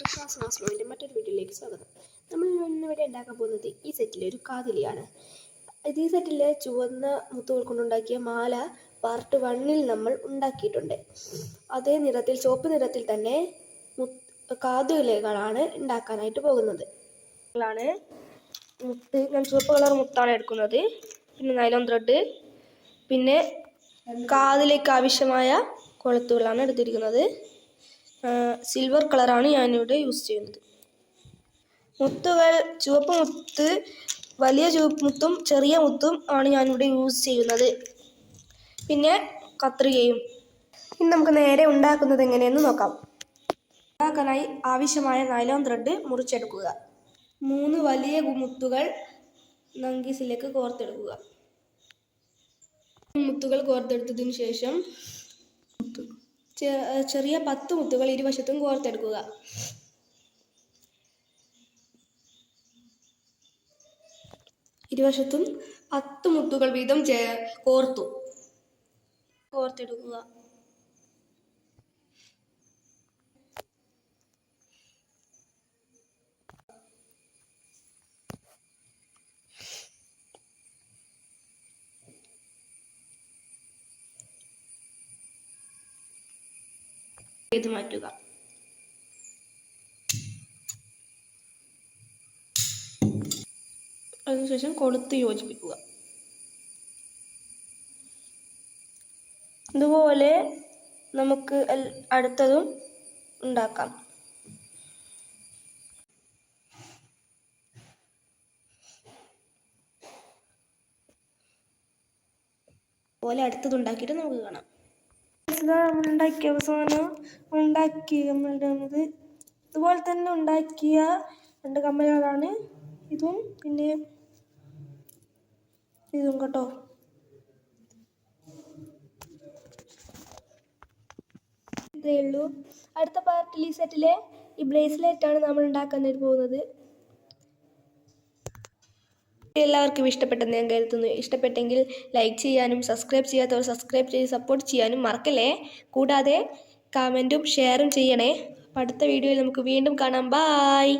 കൃഷ്ണാസ് മാസ്ലോവിന്റെ മറ്റൊരു വീഡിയോയിലേക്ക് സ്വാഗതം. നമ്മൾ ഇന്നിവിടെ ഉണ്ടാക്കാൻ പോകുന്നത് ഈ സെറ്റിലെ ഒരു കാതിലിയാണ്. ഇത് ഈ സെറ്റിലെ ചുവന്ന മുത്തുകൾ കൊണ്ടുണ്ടാക്കിയ മാല പാർട്ട് വണ്ണിൽ നമ്മൾ ഉണ്ടാക്കിയിട്ടുണ്ട്. അതേ നിറത്തിൽ ചുവപ്പ് നിറത്തിൽ തന്നെ മുത്ത് കാതുകളാണ് ഉണ്ടാക്കാനായിട്ട് പോകുന്നത്. ാണ് മുത്ത് ഞാൻ ചുവപ്പ് കളർ മുത്താണ് എടുക്കുന്നത്. പിന്നെ നൈലോൺ ത്രെഡ് പിന്നെ കാതിലേക്ക് ആവശ്യമായ കൊളുത്തുകളാണ് എടുത്തിരിക്കുന്നത്. സിൽവർ കളറാണ് ഞാനിവിടെ യൂസ് ചെയ്യുന്നത്. മുത്തുകൾ ചുവപ്പ് മുത്ത് വലിയ ചുവപ്പ് മുത്തും ചെറിയ മുത്തും ആണ് ഞാനിവിടെ യൂസ് ചെയ്യുന്നത്. പിന്നെ കത്രികയും. ഇനി നമുക്ക് നേരെ ഉണ്ടാക്കുന്നത് എങ്ങനെയെന്ന് നോക്കാം. ഉണ്ടാക്കാനായി ആവശ്യമായ നൈലോൺ ത്രെഡ് മുറിച്ചെടുക്കുക. മൂന്ന് വലിയ മുത്തുകൾ നങ്കീസിലേക്ക് കോർത്തെടുക്കുക. മുത്തുകൾ കോർത്തെടുത്തതിന് ശേഷം ചെറിയ പത്ത് മുത്തുകൾ ഇരുവശത്തും കോർത്തെടുക്കുക. ഇരുവശത്തും പത്ത് മുത്തുകൾ വീതം കോർത്തു. കോർത്തെടുക്കുക. ചെയ്ത് മാറ്റുക. അതിനുശേഷം കൊളുത്ത് യോജിപ്പിക്കുക. ഇതുപോലെ നമുക്ക് അടുത്തതും ഉണ്ടാക്കാം. പോലെ അടുത്തത് ഉണ്ടാക്കിയിട്ട് നമുക്ക് കാണാം. നമ്മൾ ഉണ്ടാക്കിയ അവസാനം ഉണ്ടാക്കി നമ്മൾ നമ്മളുടെ ഇതുപോലെ തന്നെ ഉണ്ടാക്കിയ രണ്ട് കമ്മലുകളാണ്. ഇതും പിന്നെ ഇതും കേട്ടോ. ഉള്ളൂ. അടുത്ത പാർട്ടിൽ ഈ സെറ്റിലെ ഈ ബ്രേസ്ലെറ്റ് ആണ് നമ്മൾ ഉണ്ടാക്കാൻ പോകുന്നത്. എല്ലാവർക്കും ഇഷ്ടപ്പെട്ടെന്ന് ഞാൻ കരുതുന്നു. ഇഷ്ടപ്പെട്ടെങ്കിൽ ലൈക്ക് ചെയ്യാനും സബ്സ്ക്രൈബ് ചെയ്യാത്തവർ സബ്സ്ക്രൈബ് ചെയ്ത് സപ്പോർട്ട് ചെയ്യാനും മറക്കല്ലേ? കൂടാതെ കമന്റും ഷെയറും ചെയ്യണേ. അടുത്ത വീഡിയോയിൽ നമുക്ക് വീണ്ടും കാണാം. ബായ്